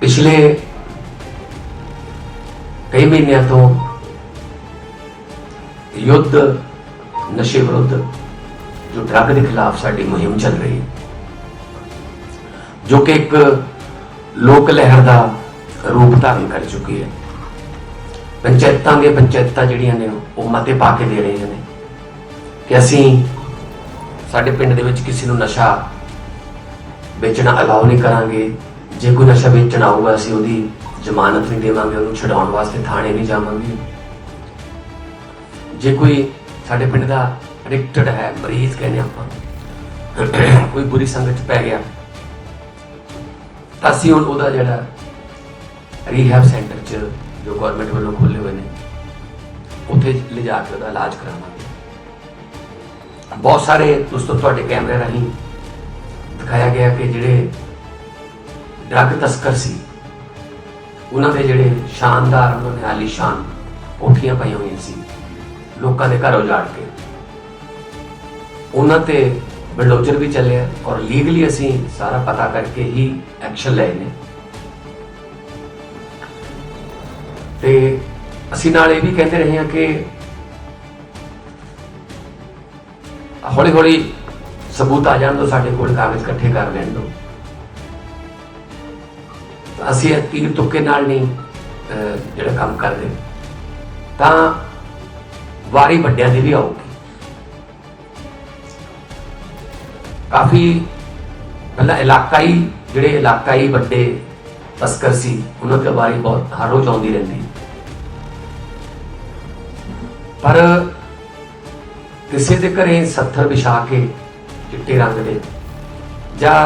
ਪਿਛਲੇ ਕਈ ਮਹੀਨਿਆਂ ਤੋਂ ਯੁੱਧ, ਨਸ਼ੇ ਵਿਰੁੱਧ ਜੋ ਡਰੱਗ ਦੇ ਖਿਲਾਫ ਸਾਡੀ ਮੁਹਿੰਮ ਚੱਲ ਰਹੀ ਹੈ, ਜੋ ਕਿ ਇੱਕ ਲੋਕ ਲਹਿਰ ਦਾ ਰੂਪ ਧਾਰਨ ਕਰ ਚੁੱਕੀ ਹੈ। ਪੰਚਾਇਤਾਂ ਦੇ ਪੰਚਾਇਤਾਂ ਜਿਹੜੀਆਂ ਨੇ, ਉਹ ਮਤੇ ਪਾ ਕੇ ਦੇ ਰਹੀਆਂ ਨੇ ਕਿ ਅਸੀਂ ਸਾਡੇ ਪਿੰਡ ਦੇ ਵਿੱਚ ਕਿਸੇ ਨੂੰ ਨਸ਼ਾ ਵੇਚਣਾ ਅਲਾਉ ਨਹੀਂ ਕਰਾਂਗੇ। ਜੇ ਕੋਈ ਨਸ਼ਾ ਵੇਚਣ ਆਊਗਾ, ਅਸੀਂ ਉਹਦੀ ਜ਼ਮਾਨਤ ਨਹੀਂ ਦੇਵਾਂਗੇ, ਉਹਨੂੰ ਛਡਾਉਣ ਵਾਸਤੇ ਥਾਣੇ ਨਹੀਂ ਜਾਵਾਂਗੇ। ਜੇ ਕੋਈ ਸਾਡੇ ਪਿੰਡ ਦਾ ਐਡਿਕਟਡ ਹੈ, ਮਰੀਜ਼ ਕਹਿੰਦੇ ਆਪਾਂ, ਕੋਈ ਬੁਰੀ ਸੰਗਤ ਚ ਪੈ ਗਿਆ, ਤਾਂ ਅਸੀਂ ਹੁਣ ਉਹਦਾ ਜਿਹੜਾ ਰੀਹੈਬ ਸੈਂਟਰ ਚ ਜੋ ਗਵਰਨਮੈਂਟ ਵੱਲੋਂ ਖੋਲ੍ਹੇ ਹੋਏ ਨੇ, ਉੱਥੇ ਲਿਜਾ ਕੇ ਉਹਦਾ ਇਲਾਜ ਕਰਾਵਾਂਗੇ। ਬਹੁਤ ਸਾਰੇ ਦੋਸਤੋ, ਤੁਹਾਡੇ ਕੈਮਰੇ ਰਾਹੀਂ ਦਿਖਾਇਆ ਗਿਆ ਕਿ ਜਿਹੜੇ ਡਰੱਗ ਤਸਕਰ ਸੀ। ਉਹਨਾਂ ਦੇ ਜਿਹੜੇ ਸ਼ਾਨਦਾਰ, ਉਹਨਾਂ ਨੇ ਆਲੀਸ਼ਾਨ ਕੋਠੀਆਂ ਪਾਈਆਂ ਹੋਈਆਂ ਸੀ। ਲੋਕਾਂ ਦੇ ਘਰ ਉਜਾੜ ਕੇ। ਉਹਨਾਂ ਤੇ ਬਲਡੋਜ਼ਰ ਵੀ ਚੱਲਿਆ ਔਰ ਲੀਗਲੀ ਅਸੀਂ ਸਾਰਾ ਪਤਾ ਕਰਕੇ ਹੀ ਐਕਸ਼ਨ ਲਏ ਨੇ। ਤੇ ਅਸੀਂ ਨਾਲ ਇਹ ਵੀ ਕਹਿੰਦੇ ਰਹੇ ਹਾਂ ਕਿ ਹੌਲੀ ਹੌਲੀ ਸਬੂਤ ਆ ਜਾਣ ਤੋਂ ਸਾਡੇ ਕੋਲ ਕਾਗਜ਼ ਇਕੱਠੇ ਕਰ ਲੈਣ ਦੋ ਅਸੀਂ ਇਹ ਤੀਰ ਨਾਲ ਨਹੀਂ ਜਿਹੜਾ ਕੰਮ ਕਰਦੇ। ਤਾਂ ਵਾਰੀ ਵੱਡਿਆਂ ਦੀ ਵੀ ਆਊਗੀ। ਕਾਫੀ ਪਹਿਲਾਂ ਇਲਾਕਾਈ, ਜਿਹੜੇ ਇਲਾਕਾਈ ਵੱਡੇ ਤਸਕਰ ਸੀ, ਉਹਨਾਂ ਤੇ ਵਾਰੀ ਬਹੁਤ ਹਰ ਰੋਜ਼ ਆਉਂਦੀ ਰਹਿੰਦੀ। ਪਰ ਕਿਸੇ ਦੇ ਘਰੇ ਸੱਥਰ ਵਿਛਾ ਕੇ ਚਿੱਟੇ ਰੰਗ ਦੇ ਜਾਂ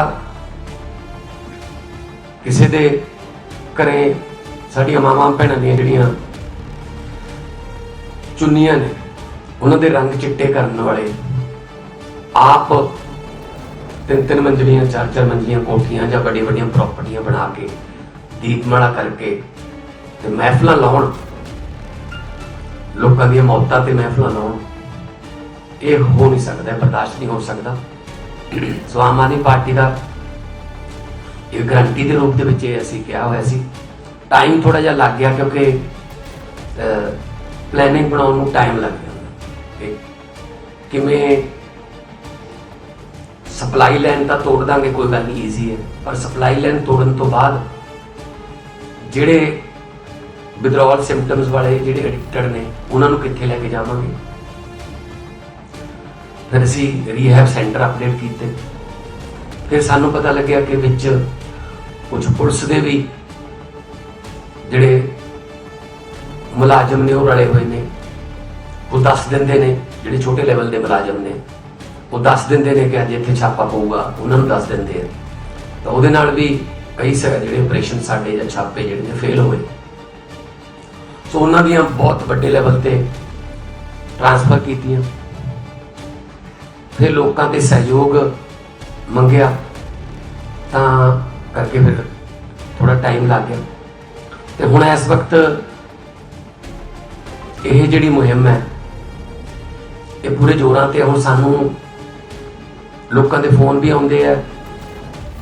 ਕਿਸੇ ਦੇ ਘਰੇ ਸਾਡੀਆਂ ਮਾਵਾਂ ਭੈਣਾਂ ਦੀਆਂ ਜਿਹੜੀਆਂ ਚੁੰਨੀਆਂ ਨੇ, ਉਹਨਾਂ ਦੇ ਰੰਗ ਚਿੱਟੇ ਕਰਨ ਵਾਲੇ, ਆਪ ਤਿੰਨ ਤਿੰਨ ਮੰਜ਼ਲੀਆਂ ਚਾਰ ਚਾਰ ਮੰਜ਼ਲੀਆਂ ਕੋਠੀਆਂ ਜਾਂ ਵੱਡੀਆਂ ਵੱਡੀਆਂ ਪ੍ਰਾਪਰਟੀਆਂ ਬਣਾ ਕੇ ਦੀਪਮਾਲਾ ਕਰਕੇ ਤੇ ਮਹਿਫਲਾਂ ਲਾਉਣ। ਲੋਕਾਂ ਦੀਆਂ ਮੌਤਾਂ ਤੇ ਮਹਿਫਲਾਂ ਲਾਉਣ। ਇਹ ਹੋ ਨਹੀਂ ਸਕਦਾ ਬਰਦਾਸ਼ਤ ਨਹੀਂ ਹੋ ਸਕਦਾ। ਸੋ ਆਮ ਆਦਮੀ ਪਾਰਟੀ ਦਾ ਇਹ ਗਰੰਟੀ ਦੇ ਰੂਪ ਦੇ ਵਿੱਚ ਇਹ ਅਸੀਂ ਕਿਹਾ ਹੋਇਆ ਸੀ। ਟਾਈਮ ਥੋੜਾ ਜਿਹਾ ਲੱਗ ਗਿਆ ਕਿਉਂਕਿ ਪਲੈਨਿੰਗ ਬਣਾਉਣ ਨੂੰ ਟਾਈਮ ਲੱਗ ਗਿਆ। ਕਿ ਕਿਵੇਂ ਸਪਲਾਈ ਲਾਈਨ ਤਾਂ ਤੋੜ ਦਾਂਗੇ, ਕੋਈ ਗੱਲ ਨਹੀਂ ਈਜ਼ੀ ਹੈ। ਪਰ ਸਪਲਾਈ ਲਾਈਨ ਤੋੜਨ ਤੋਂ ਬਾਅਦ ਜਿਹੜੇ ਵਿਦਰੋਲ ਸਿੰਪਟਮਸ ਵਾਲੇ ਜਿਹੜੇ ਐਡਿਕਟਡ ਨੇ, ਉਹਨਾਂ ਨੂੰ ਕਿੱਥੇ ਲੈ ਕੇ ਜਾਵਾਂਗੇ? ਫਿਰ ਅਸੀਂ ਰੀਹੈਬ ਸੈਂਟਰ ਅਪਡੇਟ ਕੀਤੇ। ਫਿਰ ਸਾਨੂੰ ਪਤਾ ਲੱਗਿਆ ਕਿ ਵਿੱਚ ਕੁਝ ਪੁਲਿਸ ਦੇ ਵੀ ਜਿਹੜੇ ਮੁਲਾਜ਼ਮ ਨੇ ਉਹ ਰਲੇ ਹੋਏ ਨੇ। ਉਹ ਦੱਸ ਦਿੰਦੇ ਨੇ, ਜਿਹੜੇ ਛੋਟੇ ਲੈਵਲ ਦੇ ਮੁਲਾਜ਼ਮ ਨੇ। ਉਹ ਦੱਸ ਦਿੰਦੇ ਨੇ ਕਿ ਅੱਜ ਇੱਥੇ ਛਾਪਾ ਪਊਗਾ, ਉਹਨਾਂ ਨੂੰ ਦੱਸ ਦਿੰਦੇ ਆ। ਤਾਂ ਉਹਦੇ ਨਾਲ ਵੀ ਕਈ ਸਾਰੇ ਜਿਹੜੇ ਆਪਰੇਸ਼ਨ ਸਾਡੇ ਜਾਂ ਛਾਪੇ ਜਿਹੜੇ ਨੇ ਫੇਲ ਹੋਏ। ਸੋ ਉਹਨਾਂ ਦੀਆਂ ਬਹੁਤ ਵੱਡੇ ਲੈਵਲ ਤੇ ਟ੍ਰਾਂਸਫਰ ਕੀਤੀਆਂ। ਫਿਰ ਲੋਕਾਂ ਦੇ ਸਹਿਯੋਗ ਮੰਗਿਆ। ਤਾਂ ਕਰਕੇ ਫਿਰ ਥੋੜਾ ਟਾਈਮ ਲੱਗ ਗਿਆ। ਤੇ ਹੁਣ ਇਸ ਵਕਤ ਇਹ ਜਿਹੜੀ ਮੁਹਿੰਮ ਹੈ, ਇਹ ਪੂਰੇ ਜ਼ੋਰਾਂ ਤੇ ਹੁਣ ਸਾਨੂੰ ਲੋਕਾਂ ਦੇ ਫੋਨ ਵੀ ਆਉਂਦੇ ਆ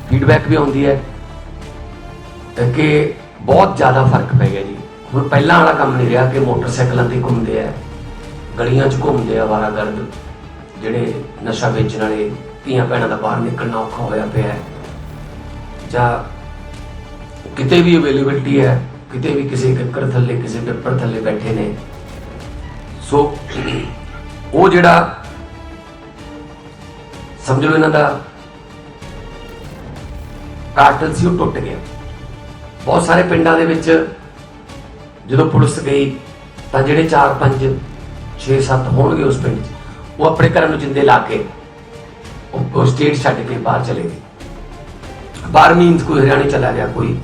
ਫੀਡਬੈਕ ਵੀ ਆਉਂਦੀ ਹੈ ਕਿ ਬਹੁਤ ਜ਼ਿਆਦਾ ਫ਼ਰਕ ਪੈ ਗਿਆ ਜੀ। ਹੁਣ ਪਹਿਲਾਂ ਵਾਲਾ ਕੰਮ ਨਹੀਂ ਰਿਹਾ ਕਿ ਮੋਟਰਸਾਈਕਲਾਂ ਤੇ ਘੁੰਮਦੇ ਆ, ਗਲੀਆਂ 'ਚ ਘੁੰਮਦੇ ਆ ਵਾਰਾਗਰਦ ਜਿਹੜੇ ਨਸ਼ਾ ਵੇਚਣ ਵਾਲੇ ਧੀਆਂ ਭੈਣਾਂ ਦਾ ਬਾਹਰ ਨਿਕਲਣਾ ਔਖਾ ਹੋਇਆ ਪਿਆ ਹੈ। ਜਾਂ ਕਿਤੇ ਵੀ ਅਵੇਲੇਬਿਲਟੀ ਹੈ, ਕਿਤੇ ਵੀ ਕਿਸੇ ਕੱਕਰ ਥੱਲੇ, ਕਿਸੇ ਪੇਪਰ ਥੱਲੇ ਬੈਠੇ ਨੇ। ਸੋ ਉਹ ਜਿਹੜਾ ਸਮਝ ਲਓ ਇਹਨਾਂ ਦਾ ਕਾਰਟਲ ਸੀ, ਉਹ ਟੁੱਟ ਗਿਆ। ਬਹੁਤ ਸਾਰੇ ਪਿੰਡਾਂ ਦੇ ਵਿੱਚ ਜਦੋਂ ਪੁਲਿਸ ਗਈ, ਤਾਂ ਜਿਹੜੇ 4 5 6 7 ਹੋਣਗੇ ਉਸ ਪਿੰਡ 'ਚ, ਉਹ ਆਪਣੇ ਘਰਾਂ ਨੂੰ ਜਿੰਦੇ ਲਾ ਕੇ ਉਹ ਸਟੇਟ ਛੱਡ ਕੇ ਬਾਹਰ ਚਲੇ ਗਏ। ਬਾਹਰ ਮੀਨਸ ਕੋਈ ਹਰਿਆਣੇ ਚਲਾ ਗਿਆ, ਕੋਈ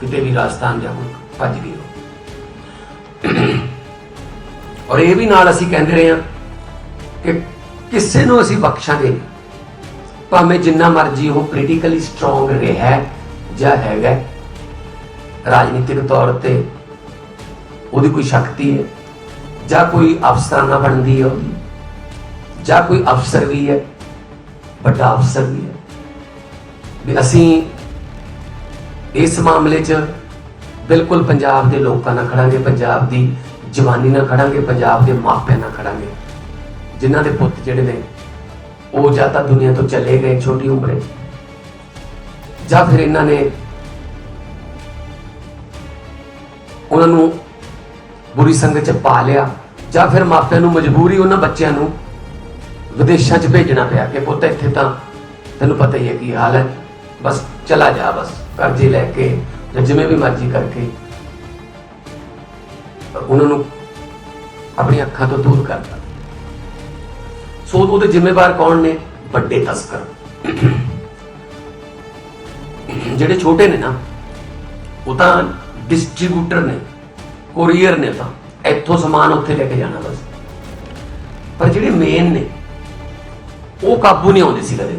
ਕਿਤੇ ਵੀ ਰਾਜਸਥਾਨ ਜਾਂ ਕੋਈ ਭੱਜ ਗਏ ਔਰ ਇਹ ਵੀ ਨਾਲ ਅਸੀਂ ਕਹਿੰਦੇ ਰਹੇ ਹਾਂ ਕਿ ਕਿਸੇ ਨੂੰ ਅਸੀਂ ਬਖਸ਼ਾਂਗੇ ਭਾਵੇਂ ਜਿੰਨਾ ਮਰਜ਼ੀ ਉਹ ਪੋਲੀਟੀਕਲੀ ਸਟਰੋਂਗ ਰਿਹਾ ਜਾਂ ਹੈਗਾ ਰਾਜਨੀਤਿਕ ਤੌਰ ਤੇ ਉਹਦੀ ਕੋਈ ਸ਼ਕਤੀ ਹੈ, ਜਾਂ ਕੋਈ ਅਫਸਰਾਨਾ ਬਣਦੀ ਹੈ ਉਹਦੀ, ਜਾਂ ਕੋਈ ਅਫਸਰ ਵੀ ਹੈ, ਵੱਡਾ ਅਫਸਰ ਵੀ ਹੈ। ਵੀ ਅਸੀਂ ਇਸ ਮਾਮਲੇ 'ਚ ਬਿਲਕੁਲ ਪੰਜਾਬ ਦੇ ਲੋਕਾਂ ਨਾਲ ਖੜਾਂਗੇ, ਪੰਜਾਬ ਦੀ ਜਵਾਨੀ ਨਾਲ ਖੜਾਂਗੇ, ਪੰਜਾਬ ਦੇ ਮਾਪਿਆਂ ਨਾਲ ਖੜਾਂਗੇ। ਜਿਨ੍ਹਾਂ ਦੇ ਪੁੱਤ ਜਿਹੜੇ ਨੇ, ਉਹ ਜਾਂ ਤਾਂ ਦੁਨੀਆ ਤੋਂ ਚਲੇ ਗਏ ਛੋਟੀ ਉਮਰੇ, ਜਾਂ ਫਿਰ ਇਹਨਾਂ ਨੇ ਉਹਨਾਂ ਨੂੰ ਬੁਰੀ ਸੰਗਤ 'ਚ ਪਾ ਲਿਆ, ਜਾਂ ਫਿਰ ਮਾਪਿਆਂ ਨੂੰ ਮਜਬੂਰੀ ਉਹਨਾਂ ਬੱਚਿਆਂ ਨੂੰ ਵਿਦੇਸ਼ਾਂ 'ਚ ਭੇਜਣਾ ਪਿਆ ਕਿ ਪੁੱਤ ਇੱਥੇ ਤਾਂ ਤੈਨੂੰ ਪਤਾ ਹੀ ਹੈ ਕੀ ਹਾਲ ਹੈ। ਬਸ ਚਲਾ ਜਾ ਬਸ ਕਰਜ਼ੇ ਲੈ ਕੇ ਜਾਂ ਜਿਵੇਂ ਵੀ ਮਰਜ਼ੀ ਕਰਕੇ। ਉਹਨਾਂ ਨੂੰ ਆਪਣੀ ਅੱਖਾਂ ਤੋਂ ਦੂਰ ਕਰਤਾ ਸੋ ਉਹਦੇ ਜ਼ਿੰਮੇਵਾਰ ਕੌਣ ਨੇ? ਵੱਡੇ ਤਸਕਰ। ਜਿਹੜੇ ਛੋਟੇ ਨੇ ਨਾ, ਉਹ ਤਾਂ ਡਿਸਟ੍ਰੀਬਿਊਟਰ ਨੇ ਕੋਰੀਅਰ ਨੇ ਤਾਂ। ਇੱਥੋਂ ਸਮਾਨ ਉੱਥੇ ਲੈ ਕੇ ਜਾਣਾ ਬਸ। ਪਰ ਜਿਹੜੇ ਮੇਨ ਨੇ, ਉਹ ਕਾਬੂ ਨਹੀਂ ਆਉਂਦੇ ਸੀ ਕਦੇ।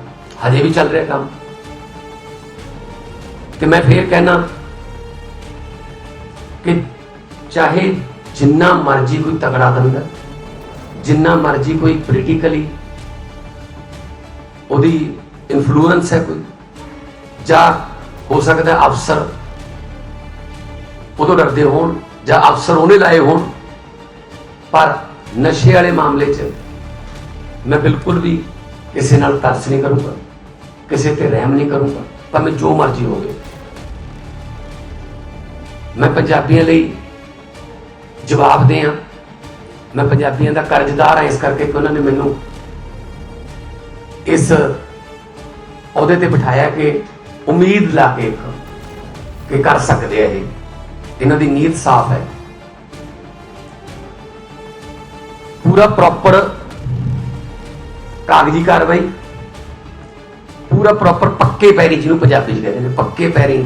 ਹਜੇ ਵੀ ਚੱਲ ਰਿਹਾ ਕੰਮ। ਤੇ ਮੈਂ ਫੇਰ ਕਹਿਣਾ ਕਿ ਚਾਹੇ ਜਿੰਨਾ ਮਰਜ਼ੀ ਕੋਈ ਤਗੜਾ ਬੰਦਾ, ਜਿੰਨਾ ਮਰਜ਼ੀ ਕੋਈ ਪੋਲੀਟੀਕਲੀ ਉਹਦੀ ਇਨਫਲੂਐਂਸ ਹੈ ਕੋਈ, ਜਾਂ ਹੋ ਸਕਦਾ ਹੈ ਅਫਸਰ ਉਦੋਂ ਡਰਦੇ ਹੋਣ ਜਾਂ ਅਫਸਰ ਉਹਨੇ ਲਾਏ ਹੋਣ, ਪਰ ਨਸ਼ੇ ਵਾਲੇ ਮਾਮਲੇ 'ਚ ਮੈਂ ਬਿਲਕੁਲ ਵੀ ਕਿਸੇ ਨਾਲ ਤਰਸ ਨਹੀਂ ਕਰੂੰਗਾ। ਕਿਸੇ ਤੇ ਰਹਿਮ ਨਹੀਂ ਕਰੂੰਗਾ, ਭਾਵੇਂ ਜੋ ਮਰਜ਼ੀ ਹੋਵੇ। ਮੈਂ ਪੰਜਾਬੀਆਂ ਲਈ ਜਵਾਬ ਦੇ ਆ ਮੈਂ ਪੰਜਾਬੀਆਂ ਦਾ ਕਰਜ਼ਦਾਰ ਹਾਂ, ਇਸ ਕਰਕੇ ਕਿ ਉਹਨਾਂ ਨੇ ਮੈਨੂੰ ਇਸ ਅਹੁਦੇ ਤੇ ਬਿਠਾਇਆ ਕਿ ਉਮੀਦ ਲਾ ਕੇ ਕਿ ਕਰ ਸਕਦੇ ਆ ਇਹ। ਇਹਨਾਂ ਦੀ ਨੀਅਤ ਸਾਫ਼ ਹੈ। ਪੂਰਾ ਪ੍ਰੋਪਰ ਕਾਗਜ਼ੀ ਕਾਰਵਾਈ ਪੂਰਾ ਪ੍ਰੋਪਰ ਪੱਕੇ ਪੈਰੀ ਜਿਹਨੂੰ ਪੰਜਾਬੀ ਚ ਕਹਿੰਦੇ ਨੇ, ਪੱਕੇ ਪੈਰੀ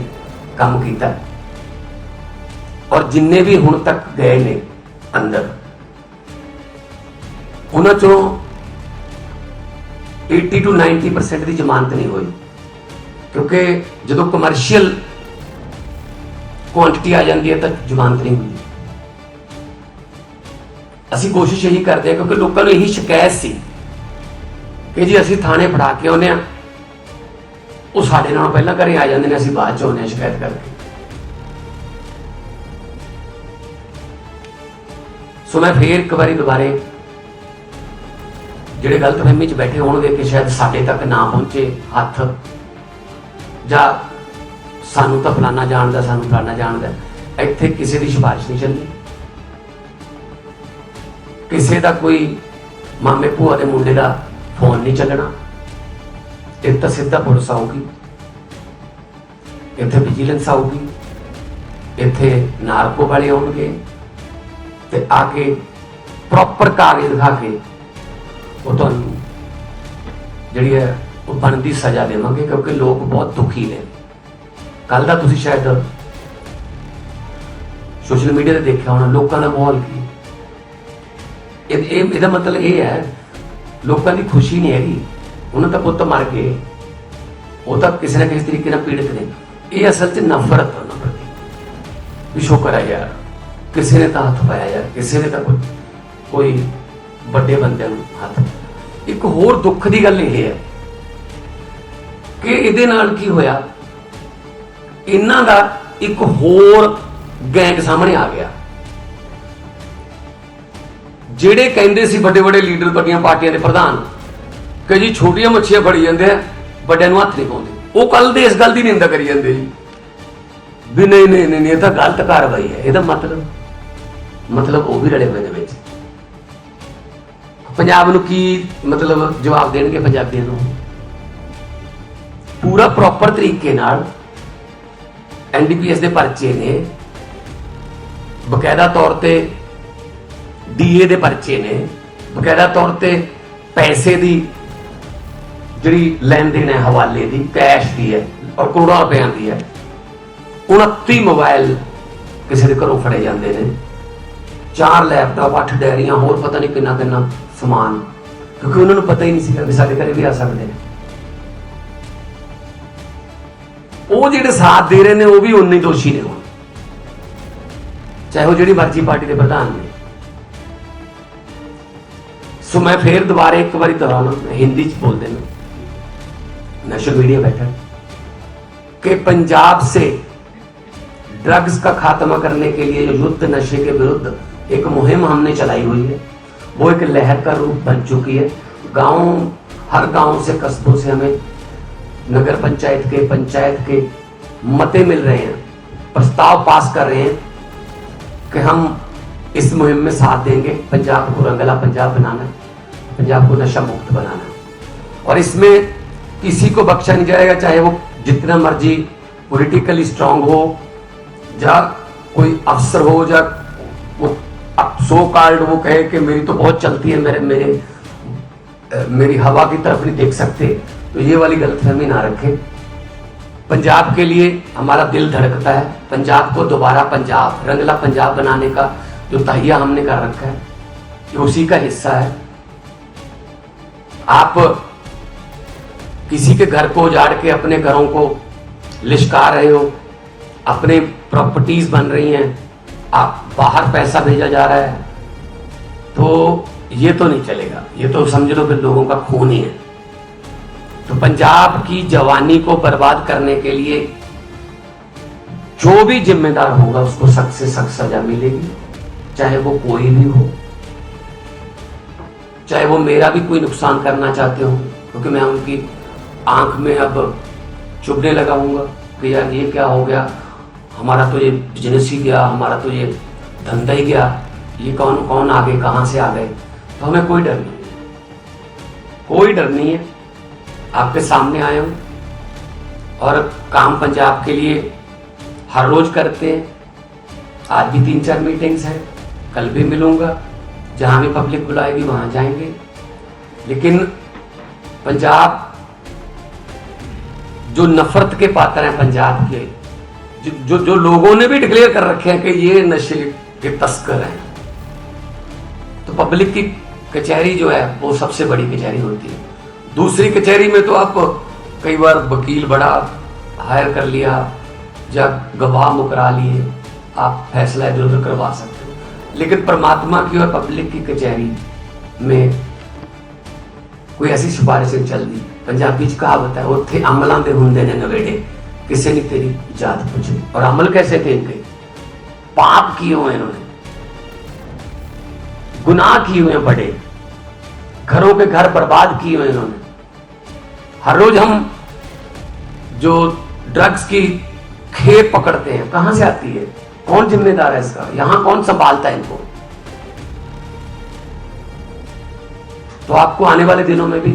ਕੰਮ ਕੀਤਾ। ਔਰ ਜਿੰਨੇ ਵੀ ਹੁਣ ਤੱਕ ਗਏ ਨੇ ਅੰਦਰ, ਉਹਨਾਂ ਚੋਂ 80 ਤੋਂ 90% ਦੀ ਜ਼ਮਾਨਤ ਨਹੀਂ ਹੋਈ। ਕਿਉਂਕਿ ਜਦੋਂ ਕਮਰਸ਼ੀਅਲ ਕੁਆਂਟੀਟੀ ਆ ਜਾਂਦੀ ਹੈ ਤਾਂ ਜ਼ਮਾਨਤ ਨਹੀਂ ਹੁੰਦੀ। ਅਸੀਂ ਕੋਸ਼ਿਸ਼ ਇਹੀ ਕਰਦੇ ਹਾਂ ਕਿਉਂਕਿ ਲੋਕਾਂ ਨੂੰ ਇਹੀ ਸ਼ਿਕਾਇਤ ਸੀ ਕਿ ਜੀ ਅਸੀਂ ਥਾਣੇ ਫੜਾ ਕੇ ਆਉਂਦੇ ਆ ਉਹ ਸਾਡੇ ਨਾਲੋਂ ਪਹਿਲਾਂ ਘਰੇ ਆ ਜਾਂਦੇ ਨੇ, ਅਸੀਂ ਬਾਅਦ ਚ ਆਉਂਦੇ ਹਾਂ ਸ਼ਿਕਾਇਤ ਕਰਕੇ। ਸੋ ਮੈਂ ਫੇਰ ਇੱਕ ਵਾਰੀ ਦੁਬਾਰੇ ਜਿਹੜੇ ਗਲਤਫਹਿਮੀ ਚ ਬੈਠੇ ਹੋਣਗੇ ਕਿ ਸ਼ਾਇਦ ਸਾਡੇ ਤੱਕ ਨਾ ਪਹੁੰਚੇ ਹੱਥ, ਜਾਂ ਸਾਨੂੰ ਤਾਂ ਫਲਾਨਾ ਜਾਣਦਾ, ਸਾਨੂੰ ਫਲਾਨਾ ਜਾਣਦਾ, ਇੱਥੇ ਕਿਸੇ ਦੀ ਸਿਫਾਰਿਸ਼ ਨਹੀਂ ਚੱਲਣੀ। ਕਿਸੇ ਦਾ ਕੋਈ ਮਾਮੇ ਭੂਆ ਦੇ ਮੁੰਡੇ ਦਾ ਫੋਨ ਨਹੀਂ ਚੱਲਣਾ। ਇਹ ਤਾਂ ਸਿੱਧਾ ਪੁਲਿਸ ਆਊਗੀ। ਇੱਥੇ ਵਿਜੀਲੈਂਸ ਆਊਗੀ। ਇੱਥੇ ਨਾਰਕੋ ਵਾਲੇ ਆਉਣਗੇ। ਤੇ ਆ ਕੇ ਪ੍ਰੋਪਰ ਕਾਗਜ਼ ਦਿਖਾ ਕੇ ਉਹ ਤੁਹਾਨੂੰ ਜਿਹੜੀ ਹੈ ਉਹ ਬਣਦੀ ਸਜ਼ਾ ਦੇਵਾਂਗੇ ਕਿਉਂਕਿ ਲੋਕ ਬਹੁਤ ਦੁਖੀ ਨੇ। ਕੱਲ ਦਾ ਤੁਸੀਂ ਸ਼ਾਇਦ ਸੋਸ਼ਲ ਮੀਡੀਆ ਤੇ ਦੇਖਿਆ ਹੋਣਾ, ਲੋਕਾਂ ਦਾ ਮਾਹੌਲ ਕੀ? ਇਹ- ਇਹਦਾ ਮਤਲਬ ਇਹ ਹੈ, ਲੋਕਾਂ ਦੀ ਖੁਸ਼ੀ ਨਹੀਂ ਹੈਗੀ। ਉਹਨਾਂ ਦਾ ਪੁੱਤ ਮਰ ਗਏ ਉਹ ਤਾਂ ਕਿਸੇ ਨਾ ਕਿਸੇ ਤਰੀਕੇ ਨਾਲ ਪੀੜਤ ਨੇ ਇਹ ਅਸਲ 'ਚ ਨਫ਼ਰਤ ਹੈ ਉਹਨਾਂ ਪ੍ਰਤੀ ਵੀ ਸ਼ੁਕਰ ਹੈ ਯਾਰ ਕਿਸੇ ਨੇ ਤਾਂ ਹੱਥ ਪਾਇਆ ਯਾਰ ਕਿਸੇ ਨੇ ਤਾਂ ਕੋਈ ਵੱਡੇ ਬੰਦਿਆਂ ਨੂੰ ਹੱਥ ਇੱਕ ਹੋਰ ਦੁੱਖ ਦੀ ਗੱਲ ਇਹ ਹੈ ਕਿ ਇਹਦੇ ਨਾਲ ਕੀ ਹੋਇਆ ਇਹਨਾਂ ਦਾ ਇੱਕ ਹੋਰ ਗੈਂਗ ਸਾਹਮਣੇ ਆ ਗਿਆ ਜਿਹੜੇ ਕਹਿੰਦੇ ਸੀ ਵੱਡੇ ਵੱਡੇ ਲੀਡਰ ਵੱਡੀਆਂ ਪਾਰਟੀਆਂ ਦੇ ਪ੍ਰਧਾਨ ਕਿ ਜੀ ਛੋਟੀਆਂ ਮੱਛੀਆਂ ਫੜੀ ਜਾਂਦੇ ਆ, ਵੱਡਿਆਂ ਨੂੰ ਹੱਥ ਨਹੀਂ ਪਾਉਂਦੇ। ਉਹ ਕੱਲ ਦੇ ਇਸ ਗੱਲ ਦੀ ਨਿੰਦਾ ਕਰੀ ਜਾਂਦੇ ਜੀ। ਵੀ ਨਹੀਂ ਨਹੀਂ ਨਹੀਂ ਇਹ ਤਾਂ ਗਲਤ ਕਾਰਵਾਈ ਹੈ। ਇਹਦਾ ਮਤਲਬ ਮਤਲਬ ਉਹ ਵੀ ਰਲੇ ਹੋਏ ਨੇ ਵਿੱਚ। ਪੰਜਾਬ ਨੂੰ ਕੀ ਮਤਲਬ ਜਵਾਬ ਦੇਣਗੇ ਪੰਜਾਬੀਆਂ ਨੂੰ? ਪੂਰਾ ਪ੍ਰੋਪਰ ਤਰੀਕੇ ਨਾਲ ਐਨਡੀਪੀਐਸ ਦੇ ਪਰਚੇ ਨੇ। ਬਕਾਇਦਾ ਤੌਰ ਤੇ ਡੀਏ ਦੇ ਪਰਚੇ ਨੇ। ਬਕਾਇਦਾ ਤੌਰ ਤੇ ਪੈਸੇ ਦੀ ਜਿਹੜੀ ਲੈਣ ਦੇਣ ਹੈ ਹਵਾਲੇ ਦੀ ਕੈਸ਼ ਦੀ ਹੈ ਔਰ ਕਰੋੜਾਂ ਰੁਪਏ ਦੀ ਹੈ 29 ਮੋਬਾਈਲ ਕਿਸੇ ਦੇ ਘਰੋਂ ਫੜੇ ਜਾਂਦੇ ਨੇ। ਚਾਰ ਲੈਪਟਾਪ, ਅੱਠ ਡੈਰੀਆਂ ਹੋਰ ਪਤਾ ਨਹੀਂ ਕਿੰਨਾ ਕਿੰਨਾ ਸਮਾਨ। ਕਿਉਂਕਿ ਉਹਨਾਂ ਨੂੰ ਪਤਾ ਹੀ ਨਹੀਂ ਸੀਗਾ ਵੀ ਸਾਡੇ ਘਰੇ ਵੀ ਆ ਸਕਦੇ ਨੇ। ਉਹ ਜਿਹੜੇ ਸਾਥ ਦੇ ਰਹੇ ਨੇ, ਉਹ ਵੀ ਉਨੇ ਦੋਸ਼ੀ ਨੇ ਹੁਣ। ਚਾਹੇ ਉਹ ਜਿਹੜੀ ਮਰਜ਼ੀ ਪਾਰਟੀ ਦੇ ਪ੍ਰਧਾਨ ਨੇ। ਸੋ ਮੈਂ ਫੇਰ ਦੁਬਾਰੇ ਇੱਕ ਵਾਰੀ ਦੁਹਰਾਉਣਾ, ਹਿੰਦੀ ਚ ਬੋਲਦੇ ਨੇ। नेशनल मीडिया बैठा कि पंजाब से ड्रग्स का खात्मा करने के लिए युद्ध नशे के विरुद्ध एक मुहिम हमने चलाई हुई है। वो एक लहर का रूप बन चुकी है। गाँव, हर गाँव से कस्बों से हमें नगर पंचायत के पंचायत के मते मिल रहे हैं, प्रस्ताव पास कर रहे हैं कि हम इस मुहिम में साथ देंगे। पंजाब को रंगला पंजाब बनाना, पंजाब को नशा मुक्त बनाना। और इसमें किसी को बख्शा नहीं जाएगा, चाहे वो जितना मर्ज़ी पॉलिटिकली स्ट्रांग हो, या कोई अफसर हो, या वो सो कार्ड वो कहे कि मेरी तो बहुत चलती है, मेरे मेरे मेरी हवा की तरफ़ नहीं देख सकते तो ये वाली गलतफहमी ना रखें। पंजाब के लिए हमारा दिल धड़कता है। पंजाब को दोबारा पंजाब, रंगला पंजाब बनाने का जो तहिया हमने कर रखा है, ये उसी का हिस्सा है। आप किसी के घर को उजाड़ के अपने घरों को लिशका रहे हो, अपने प्रॉपर्टीज़ बन रही हैं, आप बाहर पैसा भेजा जा रहा है तो ये तो नहीं चलेगा। ये तो समझ लो फिर लोगों का खून ही है। तो पंजाब की जवानी को बर्बाद करने के लिए जो भी जिम्मेदार होगा, उसको सख्त से सख्त सजा मिलेगी, चाहे वो कोई भी हो, चाहे वो मेरा भी कोई नुकसान करना चाहते हो, क्योंकि मैं उनकी आँख में अब चुभने लगा हूँगा कि यार ये क्या हो गया? हमारा तो ये बिज़नेस ही गया, हमारा तो ये धंधा ही गया। ये कौन कौन आ गए कहाँ से आ गए? तो हमें कोई डर नहीं कोई डर नहीं है। आपके सामने आए हूँ और काम पंजाब के लिए हर रोज करते हैं। आज भी तीन चार मीटिंग्स हैं। कल भी मिलूँगा। जहाँ भी पब्लिक बुलाएगी, वहाँ जाएँगे। लेकिन पंजाब जो नफरत के पात्र हैं पंजाब के जो जो, जो लोगों ने भी डिक्लेयर कर रखे हैं कि ये नशे के तस्कर हैं। तो पब्लिक की कचहरी जो है वो सबसे बड़ी कचहरी होती है। दूसरी कचहरी में तो आप कई बार वकील बड़ा हायर कर लिया या गवाह मुकरा लिए आप फैसला इधर उधर करवा सकते हो। लेकिन परमात्मा की और पब्लिक की कचहरी में कोई ऐसी सिफारिशें चल दी। ਪੰਜਾਬੀ ਚ ਕਹਾਵਤ ਹੈ ਉੱਥੇ ਅਮਲਾਂ ਦੇ ਹੁੰਦੇ ਨੇ ਨਵੇੜੇ ਕਿਸੇ ਨੇ ਤੇਰੀ ਜਾਤ ਪੁੱਛੀ ਔਰ ਅਮਲ कैसे थे इनके पाप किए हुए इन्होंने गुनाह किए हुए हैं बड़े घरों के घर बर्बाद किए हुए इन्होंने हर रोज हम जो ड्रग्स की खेप पकड़ते हैं कहां से आती है कौन जिम्मेदार है इसका यहां कौन संभालता है इनको तो आपको आने वाले दिनों में भी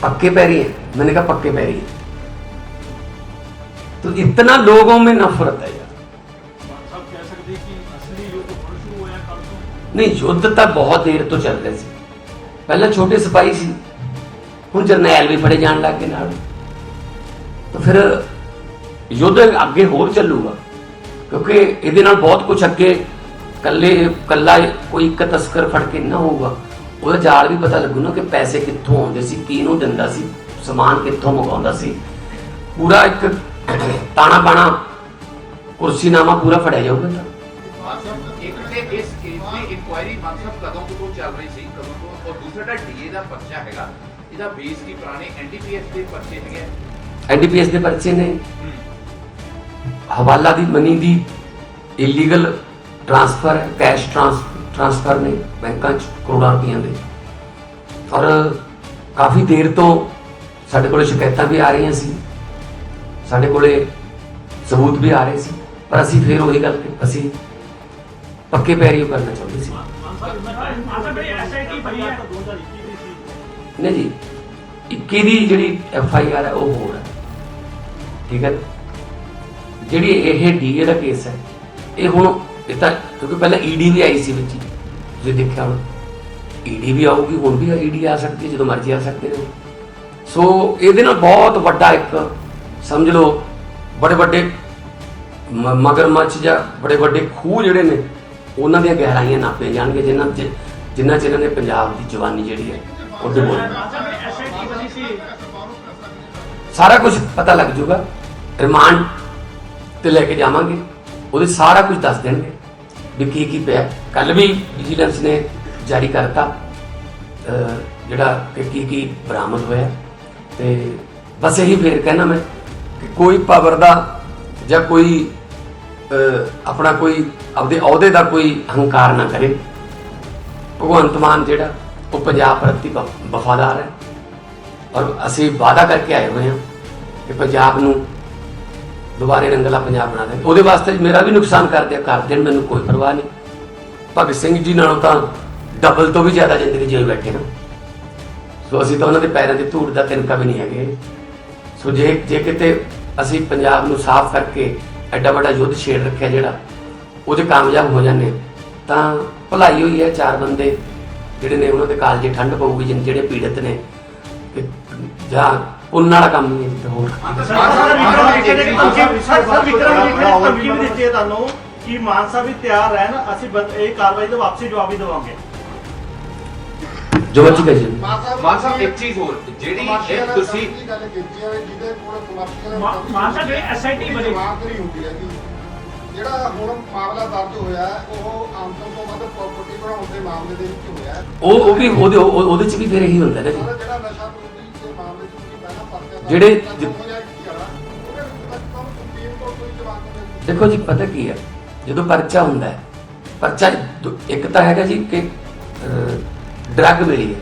पक्के पैरी हैं मैंने कहा पक्के पैरी हैं तो इतना लोगों में नफरत है यार ਸਭ ਕਹਿ ਸਕਦੇ ਕਿ ਅਸਲੀ ਯੁੱਧ ਹੁਣ ਸ਼ੁਰੂ ਹੋਇਆ ਕੱਲ ਤੋਂ ਨਹੀਂ ਯੁੱਧ ਤਾਂ ਬਹੁਤ ਦੇਰ ਤੋਂ ਚੱਲ ਰਿਹਾ ਸੀ ਪਹਿਲਾਂ ਛੋਟੇ ਸਿਪਾਹੀ ਸੀ ਹੁਣ ਜਰਨੈਲ ਵੀ ਫੜੇ ਜਾਣ ਲੱਗ ਗਏ ਨਾਲ ਤਾਂ ਫਿਰ ਯੁੱਧ ਅੱਗੇ ਹੋਰ ਚੱਲੂਗਾ ਕਿਉਂਕਿ ਇਹਦੇ ਨਾਲ ਬਹੁਤ ਕੁਝ ਅੱਗੇ ਕੱਲੇ ਕੱਲਾ ਕੋਈ ਇੱਕ ਤਸਕਰ ਫੜ ਕੇ ਨਾ ਹੋਊਗਾ ਉਹਦਾ ਜਾਲ ਵੀ ਪਤਾ ਲੱਗੂ ਨਾ ਕਿ ਪੈਸੇ ਕਿੱਥੋਂ ਆਉਂਦੇ ਸੀ ਕਿਹਨੂੰ ਦਿੰਦਾ ਸੀ ਸਮਾਨ ਕਿੱਥੋਂ ਮੰਗਾਉਂਦਾ ਸੀ। ਪੂਰਾ ਇੱਕ ਤਾਣਾ ਬਾਣਾ ਕੁਰਸੀਨਾਮਾ ਪੂਰਾ ਫੜਿਆ ਜਾਊਗਾ ਤਾਂ। ਇਸ ਕੇਸ ਦੀ ਇਨਕੁਆਇਰੀ ਮਤਲਬ ਕਦੋਂ ਤੋਂ ਚੱਲ ਰਹੀ ਸੀ ਕਦੋਂ ਤੋਂ? ਔਰ ਦੂਸਰਾ ਡੀਏ ਦਾ ਪਰਚਾ ਹੈਗਾ ਇਹਦਾ ਬੇਸ ਕੀ ਪੁਰਾਣੇ ਐਨਡੀਪੀਐਸ ਦੇ ਪਰਚੇ ਹੈਗੇ ਐਨਡੀਪੀਐਸ ਦੇ ਪਰਚੇ ਨੇ। ਹਵਾਲਾ ਦੀ ਮਨੀ ਦੀ ਇਲੀਗਲ ਟ੍ਰਾਂਸਫਰ ਕੈਸ਼ ਟ੍ਰਾਂਸਫਰ ਨੇ ਬੈਂਕਾਂ 'ਚ ਕਰੋੜਾਂ ਰੁਪਈਆਂ ਦੇ। ਔਰ ਕਾਫੀ ਦੇਰ ਤੋਂ ਸਾਡੇ ਕੋਲ ਸ਼ਿਕਾਇਤਾਂ ਵੀ ਆ ਰਹੀਆਂ ਸੀ। ਸਾਡੇ ਕੋਲੇ ਸਬੂਤ ਵੀ ਆ ਰਹੇ ਸੀ। ਪਰ ਅਸੀਂ ਫੇਰ ਉਹੀ ਗੱਲ ਅਸੀਂ ਪੱਕੇ ਪੈਰੀ ਉਹ ਕਰਨਾ ਚਾਹੁੰਦੇ ਸੀ। ਮਾਨ ਸਾਹਿਬ ਮਾਨ ਸਾਹਿਬ ਜਿਹੜੀ ਐਸਆਈਟੀ ਬਣੀ ਹੈ 2021 ਦੀ ਨਹੀਂ ਜੀ 21 ਦੀ ਜਿਹੜੀ ਐਫ ਆਈ ਆਰ ਹੈ, ਉਹ ਹੋਰ ਹੈ। ਠੀਕ ਹੈ? ਜਿਹੜੀ ਇਹ ਡੀਏ ਦਾ ਕੇਸ ਹੈ, ਇਹ ਹੁਣ ਇਹ ਤਾਂ ਕਿਉਂਕਿ ਪਹਿਲਾਂ ਈਡੀ ਵੀ ਆਈ ਸੀ ਵਿੱਚ ਹੀ, ਤੁਸੀਂ ਦੇਖਿਆ ਹੁਣ ਈਡੀ ਵੀ ਆਊਗੀ ਹੁਣ ਵੀ ਈਡੀ ਆ ਸਕਦੀ ਜਦੋਂ ਮਰਜ਼ੀ ਆ ਸਕਦੇ ਨੇ। ਸੋ ਇਹਦੇ ਨਾਲ ਬਹੁਤ ਵੱਡਾ ਇੱਕ ਸਮਝ ਲਓ ਬੜੇ ਵੱਡੇ ਮ- ਮਗਰਮੱਛ ਜਾਂ ਬੜੇ ਵੱਡੇ ਖੂਹ ਜਿਹੜੇ ਨੇ ਉਹਨਾਂ ਦੀਆਂ ਗਹਿਰਾਈਆਂ ਨਾਪੀਆਂ ਜਾਣਗੇ ਜਿਨ੍ਹਾਂ ਚ ਜਿਨ੍ਹਾਂ ਚ ਇਹਨਾਂ ਨੇ ਪੰਜਾਬ ਦੀ ਜਵਾਨੀ ਜਿਹੜੀ ਹੈ ਉਹ ਡੁਬੋਈ ਮਾਨ ਸਾਰਾ ਕੁਝ ਪਤਾ ਲੱਗ ਜਾਊਗਾ। ਰਿਮਾਂਡ ਤੇ ਲੈ ਕੇ ਜਾਵਾਂਗੇ। ਉਹਦੇ ਸਾਰਾ ਕੁਝ ਦੱਸ ਦੇਣਗੇ। ਵੀ ਕੀ ਕੀ ਪਿਆ। ਕੱਲ ਵੀ ਵਿਜੀਲੈਂਸ ਨੇ ਜਾਰੀ ਕਰਤਾ। ਅਹ, ਜਿਹੜਾ ਕਿ ਕੀ ਕੀ ਬਰਾਮਦ ਹੋਇਆ। ਤੇ ਬਸ ਇਹੀ ਫੇਰ ਕਹਿਣਾ ਮੈਂ ਕਿ ਕੋਈ ਪਾਵਰ ਦਾ ਜਾਂ ਕੋਈ ਆਪਣਾ ਕੋਈ ਆਪਦੇ ਅਹੁਦੇ ਦਾ ਕੋਈ ਹੰਕਾਰ ਨਾ ਕਰੇ। ਭਗਵੰਤ ਮਾਨ ਜਿਹੜਾ ਉਹ ਪੰਜਾਬ ਪ੍ਰਤੀ ਵਫ- ਵਫਾਦਾਰ ਹੈ। ਔਰ ਅਸੀਂ ਵਾਅਦਾ ਕਰਕੇ ਆਏ ਹੋਏ ਹਾਂ ਕਿ ਪੰਜਾਬ ਨੂੰ ਦੁਬਾਰੇ ਰੰਗਲਾ ਪੰਜਾਬ ਬਣਾ ਦੇਣਗੇ ਉਹਦੇ ਵਾਸਤੇ ਮੇਰਾ ਵੀ ਨੁਕਸਾਨ ਕਰਦੇ ਆ ਕਰ ਦੇਣ ਮੈਨੂੰ ਕੋਈ ਪਰਵਾਹ ਨਹੀਂ। ਭਗਤ ਸਿੰਘ ਜੀ ਨਾਲੋਂ ਤਾਂ ਡਬਲ ਤੋਂ ਵੀ ਜ਼ਿਆਦਾ ਜ਼ਿੰਦਗੀ ਜਿਉਂ ਬੈਠੇ ਨਾ। ਸੋ ਅਸੀਂ ਤਾਂ ਉਹਨਾਂ ਦੇ ਪੈਰਾਂ ਦੀ ਧੂੜ ਦਾ ਤਿਨਕਾ ਵੀ ਨਹੀਂ ਹੈਗੇ। ਸੋ ਜੇ ਜੇ ਕਿਤੇ ਅਸੀਂ ਪੰਜਾਬ ਨੂੰ ਸਾਫ਼ ਕਰਕੇ ਐਡਾ ਵੱਡਾ ਯੁੱਧ ਛੇੜ ਰੱਖਿਆ ਜਿਹੜਾ ਉਹਦੇ ਕਾਮਯਾਬ ਹੋ ਜਾਂਦੇ ਹਾਂ, ਤਾਂ ਭਲਾਈ ਹੋਈ ਹੈ ਚਾਰ ਬੰਦੇ ਜਿਹੜੇ ਨੇ ਉਹਨਾਂ ਦੇ ਕਾਲਜੇ ਠੰਡ ਪਊਗੀ ਜਿਹੜੇ ਪੀੜਤ ਨੇ। ਜਾਂ ਉਹਨਾਂ ਵਾਲਾ ਕੰਮ ਨਹੀਂ ਹੈ ਤੇ ਹੋਰ ਸਰ ਸਰ ਵਿਕਰਮ ਜੀ ਨੇ ਧਮਕੀ ਵੀ ਦਿੱਤੀ ਹੈ ਤੁਹਾਨੂੰ ਕਿ ਮਾਨ ਸਾਹਿਬ ਵੀ ਤਿਆਰ ਰਹਿਣ ਅਸੀਂ ਬੰਦ- ਇਹ ਕਾਰਵਾਈ ਦਾ ਵਾਪਸੀ ਜਵਾਬ ਵੀ ਦੇਵਾਂਗੇ ਜੋ ਬੱਚੀ ਕਹੀ ਮਾਨ ਸਾਹਿਬ ਇੱਕ ਚੀਜ਼ ਹੋਰ ਜਿਹੜੀ ਇਹ ਤੁਸੀਂ ਗੱਲ ਕੀਤੀ ਹੈ ਜਿਹਦੇ ਕੋਲ ਕਮਰਸ਼ੀਅਲ ਮਾ- ਮਾਨ ਸਾਹਿਬ ਜਿਹੜੀ SIT ਬਣੀ। ਜਵਾਬਦਾਰੀ ਹੁੰਦੀ ਹੈ ਜੀ ਜਿਹੜਾ ਹੁਣ ਮਾਮਲਾ ਦਰਜ ਹੋਇਆ ਹੈ, ਉਹ ਆਮਦਨ ਤੋਂ ਵੱਧ ਪ੍ਰਾਪਰਟੀ ਬਣਾਉਣ ਦੇ ਮਾਮਲੇ ਦੇ ਵਿੱਚ ਹੋਇਆ ਹੈ। ਉਹ ਉਹ ਵੀ ਉਹਦੇ ਉਹ- ਉਹਦੇ ਚ ਵੀ ਫਿਰ ਇਹੀ ਹੁੰਦਾ ਨਾ ਜੀ ਸਾਰਾ ਜਿਹੜਾ ਨਸ਼ਾ ਜਿਹੜੇ- ਦੇਖੋ ਜੀ, ਪਤਾ ਕੀ ਹੈ? ਜਦੋਂ ਪਰਚਾ ਹੁੰਦਾ ਹੈ, ਪਰਚਾ ਇੱਕ ਤਾਂ ਹੈਗਾ ਜੀ ਕਿ ਡਰੱਗ ਮਿਲੀ ਹੈ।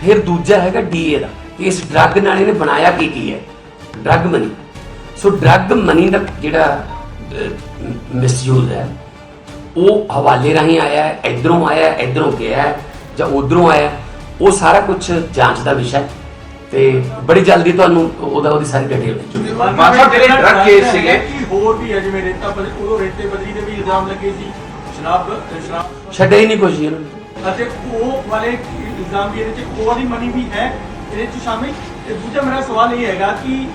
ਫਿਰ ਦੂਜਾ ਹੈਗਾ ਡੀਏ ਦਾ ਇਸ ਡਰੱਗ ਨਾਲ ਇਹਨੇ ਬਣਾਇਆ ਕੀ ਕੀ ਹੈ? Drug money. So drug money ਦਾ ਜਿਹੜਾ ਮਿਸਯੂਜ਼ ਹੈ, ਉਹ ਹਵਾਲੇ ਰਾਹੀਂ ਆਇਆ ਹੈ, ਇਧਰੋਂ ਆਇਆ ਹੈ, ਇਧਰੋਂ ਗਿਆ ਹੈ ਜਾਂ ਉਧਰੋਂ ਆਇਆ ਉਹ ਸਾਰਾ ਕੁਝ ਜਾਂਚ ਦਾ ਵਿਸ਼ਾ ਹੈ। ਤੇ ਬੜੀ ਜਲਦੀ ਤੁਹਾਨੂੰ ਉਹਦਾ ਉਹਦੀ ਸਾਰੀ ਡਿਟੇਲ ਮਿਲ ਸਾਹਿਬ ਜਿਹੜੇ drug case ਸੀਗੇ, ਕਿ ਹੋਰ ਵੀ ਹੈ ਜਿਵੇਂ ਰੇਤਾ ਬਦ- ਉਦੋਂ ਰੇਤੇ ਬਦਰੀ ਦੇ ਵੀ ਇਲਜ਼ਾਮ ਲੱਗੇ ਸੀ। ਸ਼ਰਾਬ ਸ਼ਰਾਬ ਛੱਡਿਆ ਹੀ ਨਹੀਂ ਕੁਝ ਜੀ ਉਹਨਾਂ। ਨੇ ਅਤੇ ਉਹ ਵਾਲੇ ਇਲਜ਼ਾਮ ਵੀ ਇਹਦੇ ਚ ਉਹ ਦੀ ਮਨੀ ਵੀ ਹੈ ਇਹਦੇ ਚ ਸ਼ਾਮਿਲ। ਤੇ ਦੂਜਾ ਮੇਰਾ ਸਵਾਲ ਇਹ ਹੈਗਾ ਕਿ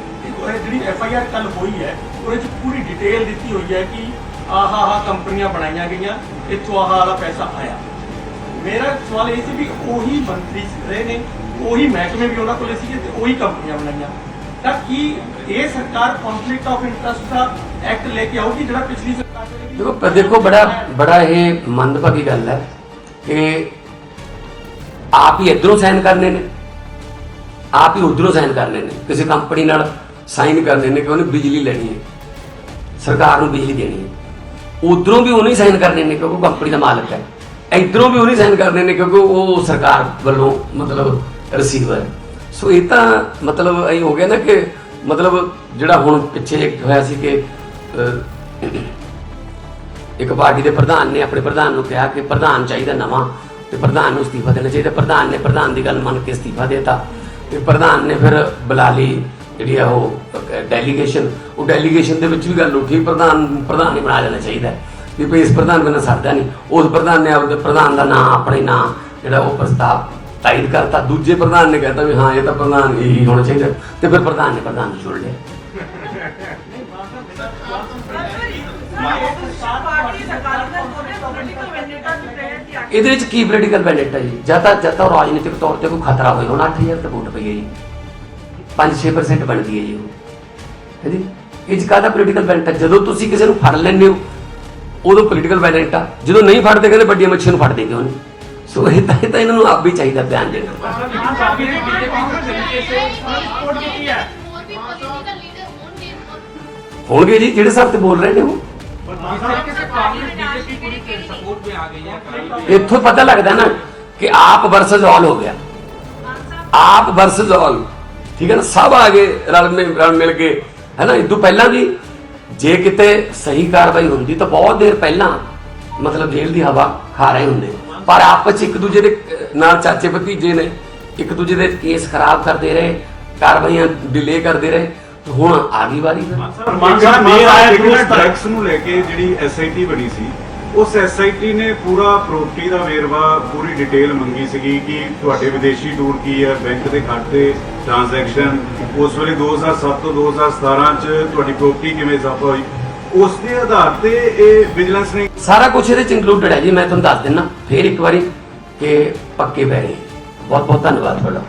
ਜਿਹੜੀ ਐਫ ਆਈ ਆਰ ਕੱਲ ਹੋਈ ਹੈ ਉਹਦੇ ਚ ਪੂਰੀ ਡਿਟੇਲ ਦਿੱਤੀ ਹੋਈ ਹੈ ਕਿ ਆਹ ਆਹ ਕੰਪਨੀਆਂ ਬਣਾਈਆਂ ਗਈਆਂ ਇੱਥੋਂ ਆਹ ਵਾਲਾ ਪੈਸਾ ਆਇਆ। ਮੇਰਾ ਸਵਾਲ ਇਹ ਸੀ ਵੀ ਉਹੀ ਮੰਤਰੀ ਰਹੇ ਨੇ ਉਹੀ ਮਹਿਕਮੇ ਵੀ ਉਹਨਾਂ ਕੋਲੇ ਸੀਗੇ ਤੇ ਉਹੀ ਕੰਪਨੀਆਂ ਬਣਾਈਆਂ ਤਾਂ ਕੀ ਇਹ ਸਰਕਾਰ ਕਨਫਲਿਕਟ ਆਫ ਇੰਟਰਸਟ ਦਾ ਐਕਟ ਲੈ ਕੇ ਆਊਗੀ ਜਿਹੜਾ ਪਿਛਲੀ ਸਰਕਾਰ ਨੇ ਵੀ- ਦੇਖੋ ਪ- ਦੇਖੋ ਬੜਾ ਬੜਾ ਇਹ ਮੰਦਭਾਗੀ ਗੱਲ ਹੈ ਕਿ ਆਪ ਹੀ ਇਧਰੋਂ ਸਾਈਨ ਕਰਨੇ ਨੇ ਆਪ ਹੀ ਉਧਰੋਂ ਸਾਈਨ ਕਰਨੇ ਨੇ ਕਿਸੇ ਕੰਪਨੀ ਨਾਲ ਸਾਈਨ ਕਰਨੇ ਨੇ ਕਿ ਉਹਨੇ ਬਿਜਲੀ ਲੈਣੀ ਹੈ ਸਰਕਾਰ ਨੂੰ ਬਿਜਲੀ ਦੇਣੀ ਹੈ ਉਧਰੋਂ ਵੀ ਉਹਨੇ ਸਾਈਨ ਕਰਨੇ ਨੇ ਕਿਉਂਕਿ ਉਹ ਕੰਪਨੀ ਦਾ ਮਾਲਕ ਹੈ ਇਧਰੋਂ ਵੀ ਉਹ ਨਹੀਂ ਸੈਂਡ ਕਰਦੇ ਨੇ ਕਿਉਂਕਿ ਉਹ ਸਰਕਾਰ ਵੱਲੋਂ ਮਤਲਬ ਰਿਸੀਵਰ ਹੈ ਸੋ ਇਹ ਤਾਂ ਮਤਲਬ ਇਹ ਹੋ ਗਿਆ ਨਾ ਕਿ ਮਤਲਬ ਜਿਹੜਾ ਹੁਣ ਪਿੱਛੇ ਹੋਇਆ ਸੀ ਕਿ ਇੱਕ ਪਾਰਟੀ ਦੇ ਪ੍ਰਧਾਨ ਨੇ ਆਪਣੇ ਪ੍ਰਧਾਨ ਨੂੰ ਕਿਹਾ ਕਿ ਪ੍ਰਧਾਨ ਚਾਹੀਦਾ ਨਵਾਂ ਤੇ ਪ੍ਰਧਾਨ ਨੂੰ ਅਸਤੀਫਾ ਦੇਣਾ ਚਾਹੀਦਾ। ਪ੍ਰਧਾਨ ਨੇ ਪ੍ਰਧਾਨ ਦੀ ਗੱਲ ਮੰਨ ਕੇ ਅਸਤੀਫਾ ਦੇਤਾ। ਤੇ ਪ੍ਰਧਾਨ ਨੇ ਫਿਰ ਬੁਲਾ ਲਈ ਜਿਹੜੀ ਆ ਉਹ ਡੈਲੀਗੇਸ਼ਨ ਉਹ ਡੈਲੀਗੇਸ਼ਨ ਦੇ ਵਿੱਚ ਵੀ ਗੱਲ ਉੱਠੀ। ਪ੍ਰਧਾਨ ਪ੍ਰਧਾਨ ਹੀ ਬਣਾ ਲੈਣਾ ਚਾਹੀਦਾ। ਵੀ ਭਈ ਇਸ ਪ੍ਰਧਾਨ ਬਿਨਾਂ ਸਰਦਾ ਨਹੀਂ। ਉਸ ਪ੍ਰਧਾਨ ਨੇ ਆਪਦੇ ਪ੍ਰਧਾਨ ਦਾ ਨਾਂ, ਆਪਣੇ ਨਾਂ ਜਿਹੜਾ ਉਹ ਪ੍ਰਸਤਾਵ ਤਾਇਦ ਕਰਤਾ। ਦੂਜੇ ਪ੍ਰਧਾਨ ਨੇ ਕਹਿਤਾ ਵੀ ਹਾਂ, ਇਹ ਤਾਂ ਪ੍ਰਧਾਨ ਇਹੀ ਹੋਣਾ ਚਾਹੀਦਾ। ਤੇ ਫਿਰ ਪ੍ਰਧਾਨ ਨੇ ਪ੍ਰਧਾਨ ਨੂੰ ਚੁਣ ਲਿਆ। ਇਹਦੇ ਵਿੱਚ ਕੀ ਪੋਲੀਟੀਕਲ ਬੈਨੇਟ ਹੈ ਜੀ? ਜਾਂ ਤਾਂ ਜਾਂ ਤਾਂ ਉਹ ਰਾਜਨੀਤਿਕ ਤੌਰ ਤੇ ਕੋਈ ਖਤਰਾ ਹੋਏ, ਹੁਣ 8000 ਤੇ ਵੋਟ ਪਈ ਹੈ ਜੀ। 5-6% ਬਣਦੀ ਹੈ ਜੀ ਉਹ। ਹੈ ਜੀ? ਇਹ 'ਚ ਕਾਹਦਾ ਪੋਲੀਟੀਕਲ ਬੈਨੇਟ ਜਦੋਂ ਤੁਸੀਂ ਕਿਸੇ ਨੂੰ ਫੜ ਲੈਂਦੇ ਹੋ ਉਦੋਂ ਪੋਲੀਟੀਕਲ ਵਾਇਲੈਂਟ ਆ। ਜਦੋਂ ਨਹੀਂ ਫੜਦੇ ਕਹਿੰਦੇ ਵੱਡੀਆਂ ਮੱਛੀਆਂ ਨੂੰ ਫੜਦੇ ਕਿਉਂ ਨਹੀਂ ਸੋ ਇਹ ਤਾਂ ਇਹ ਤਾਂ ਇਹਨਾਂ ਨੂੰ ਆਪ ਵੀ ਚਾਹੀਦਾ ਬਿਆਨ ਦੇਣਾ ਹੋਣਗੇ ਜੀ ਜਿਹੜੇ ਹਿਸਾਬ ਤੇ ਬੋਲ ਰਹੇ ਨੇ ਉਹ। ਇੱਥੋਂ ਪਤਾ ਲੱਗਦਾ ਨਾ ਕਿ ਆਪ ਵਰਸਸ ਆਲ ਹੋ ਗਿਆ। ਆਪ ਵਰਸਸ ਆਲ ਠੀਕ ਹੈ ਨਾ? ਸਭ ਆ ਗਏ ਰਲ ਮਿਲ ਕੇ। ਹੈ ਨਾ? ਇਦੋਂ ਪਹਿਲਾਂ ਵੀ ਜੇ ਕਿਤੇ ਸਹੀ ਕਾਰਵਾਈ ਹੁੰਦੀ ਤਾਂ ਬਹੁਤ ਦੇਰ ਪਹਿਲਾਂ ਮਤਲਬ ਜੇਲ੍ਹ ਦੀ ਹਵਾ ਖਾ ਰਹੇ ਹੁੰਦੇ। ਪਰ ਆਪਸ 'ਚ ਇੱਕ ਦੂਜੇ ਦੇ ਨਾਲ ਚਾਚੇ ਭਤੀਜੇ ਨੇ ਇੱਕ ਦੂਜੇ ਦੇ ਕੇਸ ਖਰਾਬ ਕਰਦੇ ਰਹੇ ਕਾਰਵਾਈਆਂ ਡਿਲੇ ਕਰਦੇ ਰਹੇ ਤੇ ਹੁਣ ਆ ਗਈ ਵਾਰੀ ਫਿਰ। ਮਾਨ ਸਾਹਿਬ ਮੇਰ ਆਇਆ ਡਰੱਗਸ ਨੂੰ ਲੈ ਕੇ ਜਿਹੜੀ ਐਸਆਈਟੀ ਬਣੀ ਸੀ ਉਸ ਐਸਆਈਟੀ ਨੇ ਪੂਰਾ ਪ੍ਰਾਪਰਟੀ ਦਾ ਵੇਰਵਾ, ਪੂਰੀ ਡਿਟੇਲ ਮੰਗੀ ਸੀਗੀ ਕਿ ਤੁਹਾਡੇ ਵਿਦੇਸ਼ੀ ਟੂਰ ਕੀ ਹੈ ਬੈਂਕ ਦੇ ਖਾਤੇ ਟ੍ਰਾਂਜੈਕਸ਼ਨ ਉਸ ਵੇਲੇ 2007 ਤੋਂ 2017 ਚ ਤੁਹਾਡੀ ਪ੍ਰੋਪਰਟੀ ਕਿਵੇਂ ਇਜ਼ਾਫਾ ਹੋਈ? ਉਸ ਦੇ ਆਧਾਰ ਤੇ ਇਹ ਵਿਜੀਲੈਂਸ ਨੇ ਸਾਰਾ ਕੁਝ ਇਹਦੇ ਚ ਇੰਕਲੂਡਡ ਹੈ ਜੀ, ਮੈਂ ਤੁਹਾਨੂੰ ਦੱਸ ਦਿੰਨਾ। ਫੇਰ ਇੱਕ ਵਾਰੀ ਕਿ ਪੱਕੇ ਪੈਰੇ ਬਹੁਤ ਬਹੁਤ ਧੰਨਵਾਦ ਤੁਹਾਡਾ।